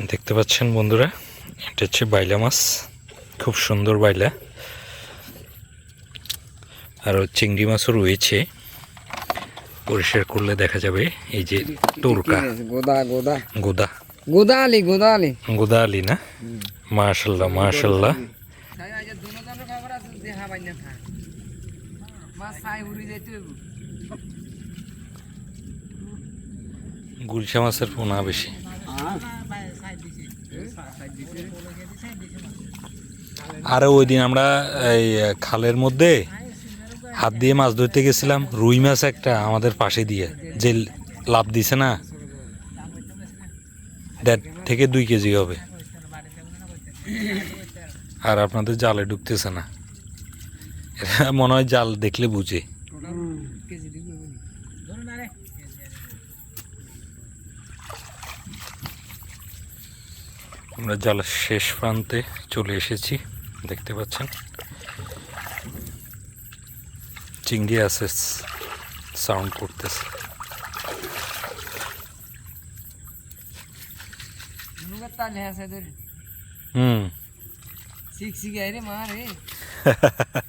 দেখতে পাচ্ছেন বন্ধুরা এটা হচ্ছে বাইলা মাছ খুব সুন্দর বাইলা। আর চিংড়ি মাছও রয়েছে পরিষ্কার করলে দেখা যাবে এই যে টোরকা। গোদা গোদা। গোদা। গোদা আলি গোদা আলি গোদা আলি না? মাশাল্লাহ মাশাল্লাহ। গুলশা মাছের পোনা বেশি। আর ওই দিন আমরা এই খালের মধ্যে হাত দিয়ে মাছ ধরতে গেছিলাম, রুই মাছ একটা আমাদের পাশে দিয়ে। যে লাভ দিছে না, দেড় থেকে দুই কেজি হবে। আর আপনাদের জালে ঢুকতেছে না। এরা মনে হয় জাল দেখলে বুঝে। আমরা জালের শেষ প্রান্তে চলে এসেছি দেখতে পাচ্ছেন। চিংড়ি আছে সাউন্ড করতেছে। হুম। শিখ শিখ আরে মা রে।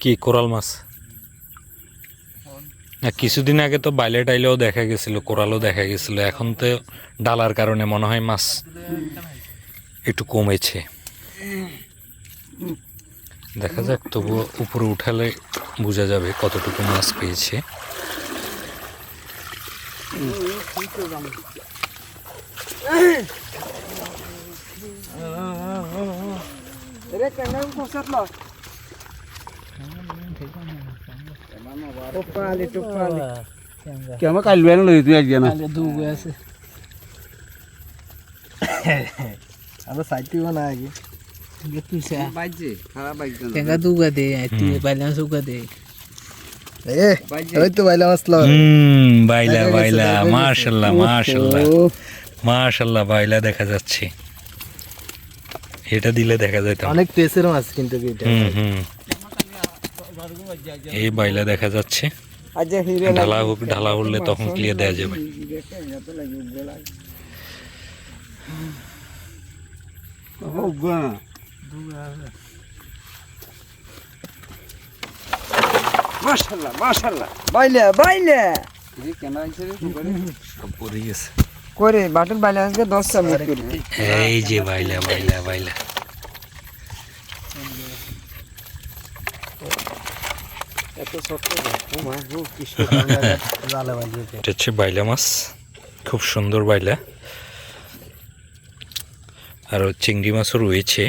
কি কোরাল মাছ? না, কিছুদিন আগে তো বাইলে টাইলেও দেখা গেছিল, কোরালও দেখা গেছিল। এখন তো ডালার কারণে মনে হয় মাছ একটু কমেছে। দেখা যাক, তবুও উপরে উঠালে বোঝা যাবে কতটুকু মাছ পেয়েছে রে কেন কোসতলো টোপালি টোপালি কেমন কাল বেন লই তুই আজকে না আছে আমরা সাইডটি বানা আগে তুইছে বাইজে খারাপ বাইজে টেঙ্গা দুগা দে তুই বাইলাম সুগা দে। ওই তো বাইলা মাসলা হুম বাইলা বাইলা। মাশাল্লাহ মাশাল্লাহ। মাশাল্লাহ বাইলা দেখা যাচ্ছে। এটা দিলে দেখা যেত অনেক টেসের মাছ কিন্তু হুম হুম। এই বাইলা দেখা যাচ্ছে। ঢালা হোক ঢালা উঠলে তখন ক্লিয়ার দেওয়া যাবে। হোক গা। মাশাআল্লাহ মাশাআল্লাহ। বাইলে বাইলে। কেন আইছে রে সব পড়ে গেছে। করে বাটুল বাইলে আজকে 10 টা মিনিট করে। এই যে বাইলা বাইলা বাইলা। এত ছোট ও মা ও কি জালে বাইজে এটা হচ্ছে বাইলা মাছ খুব সুন্দর বাইলা। আর চিংড়ি মাছও রয়েছে।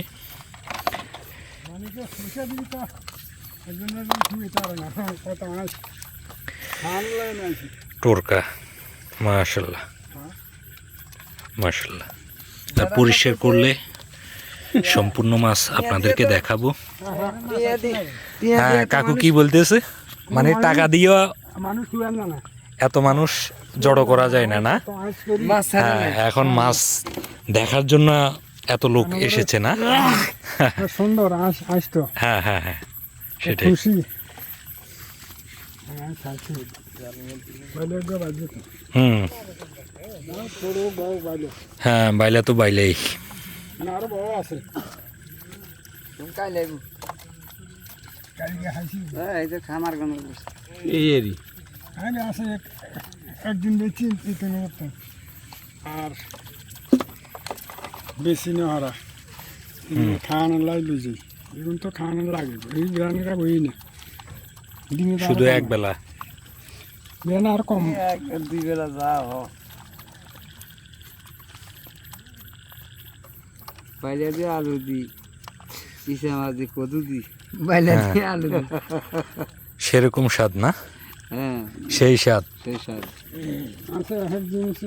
টোরকা মাশাল্লাহ মাশাল্লাহ আর পরিষ্কার করলে সম্পূর্ণ মাছ আপনাদেরকে দেখাবো হ্যাঁ কাকু কি বলতেছে মানে টাকা দিয়ে এত মানুষ জড়ো করা যায় না না হ্যাঁ এখন মাছ দেখার জন্য এত লোক এসেছে না সুন্দর হ্যাঁ হ্যাঁ হ্যাঁ সেটাই। খুশি। হ্যাঁ খাচ্ছি বাইলে গো বাজে তো হুম। ছোট বউ বাইলে হ্যাঁ বাইলা তো বাইলেই। আরও বউ আছে। তুমি কাই লাগু কালকে হাসি এই যে খামার এই আছে একদিন বেশি আর বেশি না হারা। খাওয়ানো লাগবে যে এখন তো খাওয়ানো লাগে। এই কাজ হই না। দিনে শুধু এক কম। বেলা আর কম। এক দুই বেলা যাও বাইলে দি আলু দি। মাছ দি কদু দি। বাইলে দি আলু দি। সেরকম স্বাদ না? হ্যাঁ। সেই স্বাদ। সেই সব আছে। এক জিনিস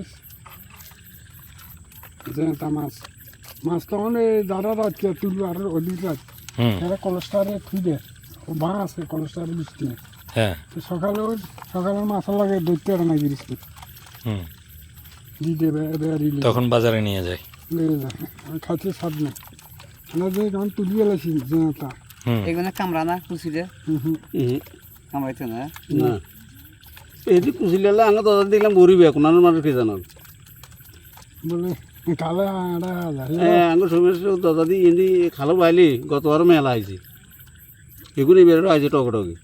মাছ। মাছ তখন এই দাদা রাত তুলবে আর ওদিক রাত। হুম। এরা কলেস্টারে খুঁজে ও বা আছে কলেজটা বৃষ্টি হ্যাঁ। তো সকালে ওই সকালের মাথা লাগে দৈত্য আর না গিরিস্তি হুম। দিতে তখন বাজারে নিয়ে যায়। লেগে যায়। আমি খাইতে স্বাদ নেই। আমরা যে যখন তুলিয়ে গেছি জেনাটা এগুলো কামড়া না হুম কামড়াইতে না? না। এটি কুচিলে আঙা দাদা দেখলাম গরিবে এখন আর মানুষ কে জানাল বলে হ্যাঁ আঙুর সমস্যা দাদা দি এমনি খালো বাইলি গত বার মেলা আইছে। এগুলি বেরো আইছে টকটকে।